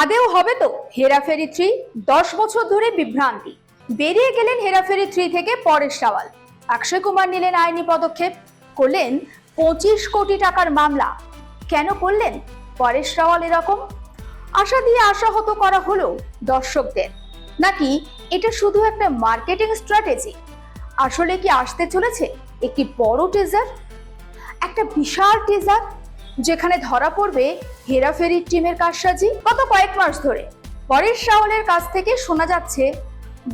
আদেও হবে তো। হেরাফেরি থ্রি, দশ বছর ধরে বিভ্রান্তি। বেরিয়ে গেলেন হেরাফেরি থ্রি থেকে পরেশ রাওয়াল অক্ষয় কুমার নিলেন আইনি পদক্ষেপ। করলেন পঁচিশ কোটি টাকার মামলা। কেন করলেন? পরেশ রাওয়াল এরকম। আশা দিয়ে আশাহত করা হলো দর্শকদের। নাকি এটা শুধু একটা মার্কেটিং স্ট্র্যাটেজি? আসলে কি আসতে চলেছে? একটি বড় টিজার একটা বিশাল টিজার যেখানে ধরা পড়বে হেরাফেরির টিমের কারসাজি গত কয়েক মাস ধরে। পরেশ রাওয়ালের কাছ থেকে শোনা যাচ্ছে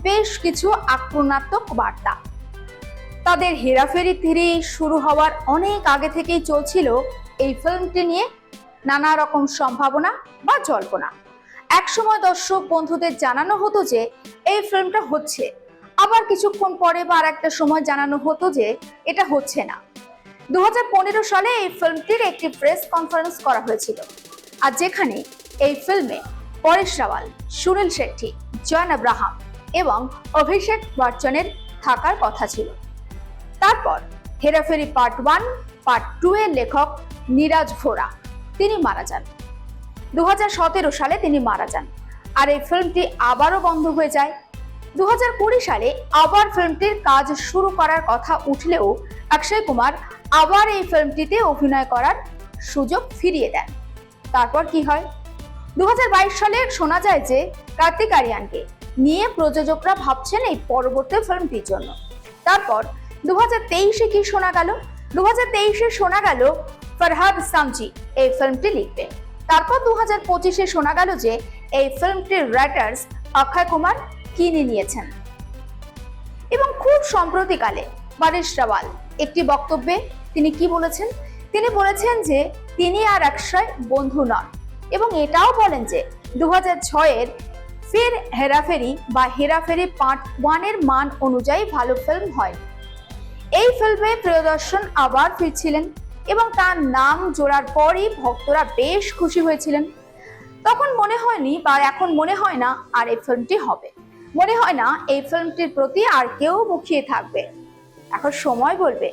বেশ কিছু আক্রমণাত্মক বার্তা। তাদের হেরাফেরি থ্রি শুরু হওয়ার অনেক আগে থেকেই চলছিল এই ফিল্মটি নিয়ে নানা রকম সম্ভাবনা বা জল্পনা। একসময় দর্শক বন্ধুদের জানানো হতো যে এই ফিল্মটা হচ্ছে। আবার কিছুক্ষণ পরে বা আর একটা সময় জানানো হতো যে এটা হচ্ছে না। দু হাজার পনেরো সালে এই ফিল্মটির একটি প্রেস কনফারেন্স করা হয়েছিল। আর যেখানে এই ফিল্মে পরেশ রাওয়াল, সুনীল শেট্টি, জয়ন আব্রাহাম এবং অভিষেক বচ্চনের থাকার কথা ছিল। তারপর Hera Pheri part one, part two এর লেখক নিরাজ ভোরা তিনি মারা যান। দু হাজার সতেরো সালে তিনি মারা যান। আর এই ফিল্মটি আবারও বন্ধ হয়ে যায়। দু হাজার কুড়ি সালে আবার ফিল্মটির কাজ শুরু করার কথা উঠলেও অক্ষয় কুমার আবার এই ফিল্মটিতে অভিনয় করার সুযোগ ফিরিয়ে দেন। তারপর কি হয়? দু সালে শোনা যায় যে, কার্তিক আরিয়ানকে নিয়ে প্রযোজকরা ভাবছেন এই পরবর্তী ফিল্মটির জন্য। তারপর দু তেইশে কি শোনা গেল? দু হাজার তেইশে শোনা গেল ফরহাদ সামজি এই ফিল্মটি লিখবে তারপর দু হাজার পঁচিশে শোনা গেল যে, এই ফিল্মটির রাইটার্স অক্ষয় কুমার কিনে নিয়েছেন। এবং খুব সম্প্রতিকালে পরেশ রাওয়াল একটি বক্তব্যে তিনি কি বলেছেন? তিনি বলেছেন যে তিনি আর অক্ষয় বন্ধু নন এবং এটাও বলেন যে দু হাজার ছয়ের ফের হেরাফেরি বা হেরাফেরি পার্ট ওয়ানের মান অনুযায়ী ভালো ফিল্ম হয়। এই ফিল্মে প্রিয়দর্শন আবার ফিরছিলেন এবং তার নাম জোড়ার পরই ভক্তরা বেশ খুশি হয়েছিলেন। তখন মনে হয়নি বা এখন মনে হয় না আর এই ফিল্মটি হবে। মনে হয় না এই ফিল্মটির প্রতি আর কেউ মুখিয়ে থাকবে। এখন সময় বলবে।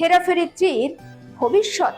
হেরাফেরি থ্রির ভবিষ্যৎ।